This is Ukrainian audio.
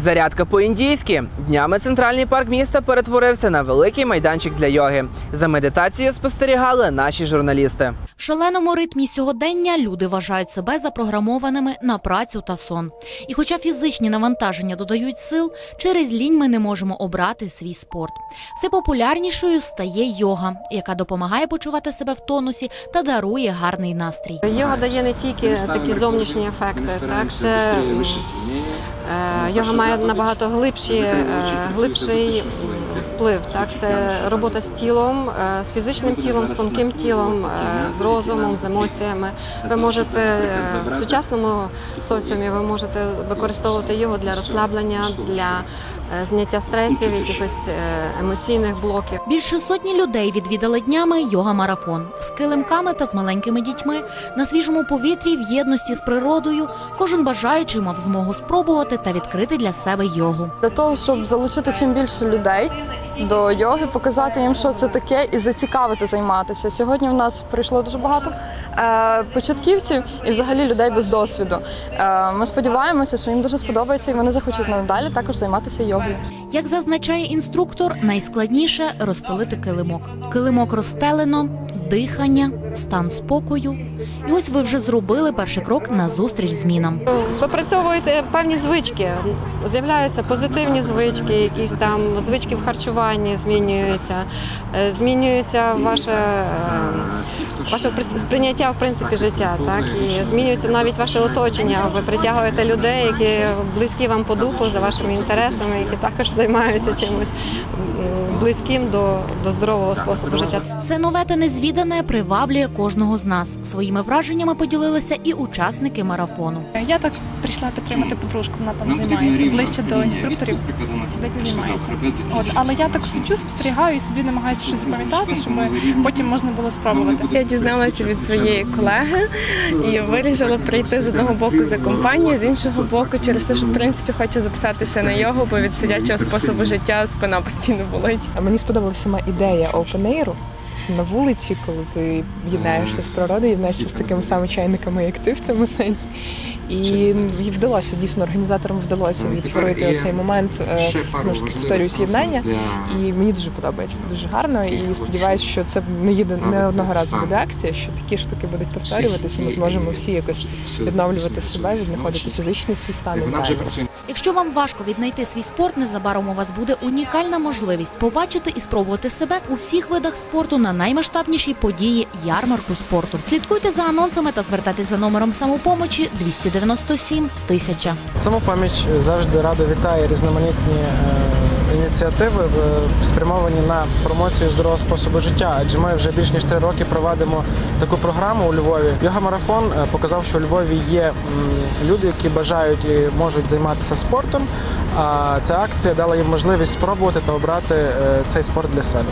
Зарядка по-індійськи. Днями центральний парк міста перетворився на великий майданчик для йоги. За медитацією спостерігали наші журналісти. В шаленому ритмі сьогодення люди вважають себе запрограмованими на працю та сон. І хоча фізичні навантаження додають сил, через лінь ми не можемо обрати свій спорт. Все популярнішою стає йога, яка допомагає почувати себе в тонусі та дарує гарний настрій. Йога дає не тільки такі зовнішні ефекти, так це йога має набагато глибші, е, глибший вплив. Так, це робота з тілом, е, з фізичним тілом, з тонким тілом, е, з розумом, з емоціями. Ви можете е, в сучасному соціумі ви можете використовувати його для розслаблення, для зняття стресів, якихось емоційних блоків. Більше сотні людей відвідали днями йога-марафон з килимками та з маленькими дітьми на свіжому повітрі в єдності з природою. Кожен бажаючий мав змогу спробувати та відкрити для себе йогу. для того, щоб залучити чим більше людей до йоги, показати їм, що це таке, і зацікавити займатися. Сьогодні в нас прийшло дуже багато е, початківців і взагалі людей без досвіду. Е, ми сподіваємося, що їм дуже сподобається, і вони захочуть надалі також займатися йогою. Як зазначає інструктор, найскладніше розстелити килимок. Килимок розстелено, дихання, стан спокою. І ось ви вже зробили перший крок на зустріч змінам. Випрацьовуєте певні звички, з'являються позитивні звички, якісь там звички в харчуванні змінюються, е, змінюється ваше, е, ваше при- сприйняття в принципі життя, так і змінюється навіть ваше оточення. Ви притягуєте людей, які близькі вам по духу за вашими інтересами, які також займаються чимось близьким до, до здорового способу життя. Все нове та незвідане приваблює кожного з нас. Своїми враженнями поділилися і учасники марафону. Я так прийшла підтримати подружку, вона там займається ближче до інструкторів, сидить і займається. От, але я так сиджу, спостерігаю і собі намагаюся щось запам'ятати, щоб потім можна було спробувати. Я дізналася від своєї колеги і вирішила прийти з одного боку за компанію, з іншого боку, через те, що в принципі хочу записатися на йогу, бо від сидячого способу життя спина постійно болить. А мені сподобалася сама ідея опенейру на вулиці, коли ти єднаєшся з природою, єднаєшся з такими самими чайниками, як ти в цьому сенсі. І вдалося дійсно організаторам вдалося відтворити цей момент е, знову ж таки повторююсь єднання. І мені дуже подобається дуже гарно. І сподіваюся, що це не єди не одного разу буде акція, що такі штуки будуть повторюватися. Ми зможемо всі якось відновлювати себе, віднаходити фізичний свій стан і. Якщо вам важко віднайти свій спорт, незабаром у вас буде унікальна можливість побачити і спробувати себе у всіх видах спорту на наймасштабнішій події ярмарку спорту. Слідкуйте за анонсами та звертайтеся за номером самопомочі 297 тисяча. Самопоміч завжди радо вітає різноманітні е, ініціативи е, спрямовані на промоцію здорового способу життя. Адже ми вже більш ніж три роки проводимо таку програму у Львові. Йога-марафон е, показав, що у Львові є люди, які бажають і можуть займатися спортом. А ця акція дала їм можливість спробувати та обрати цей спорт для себе.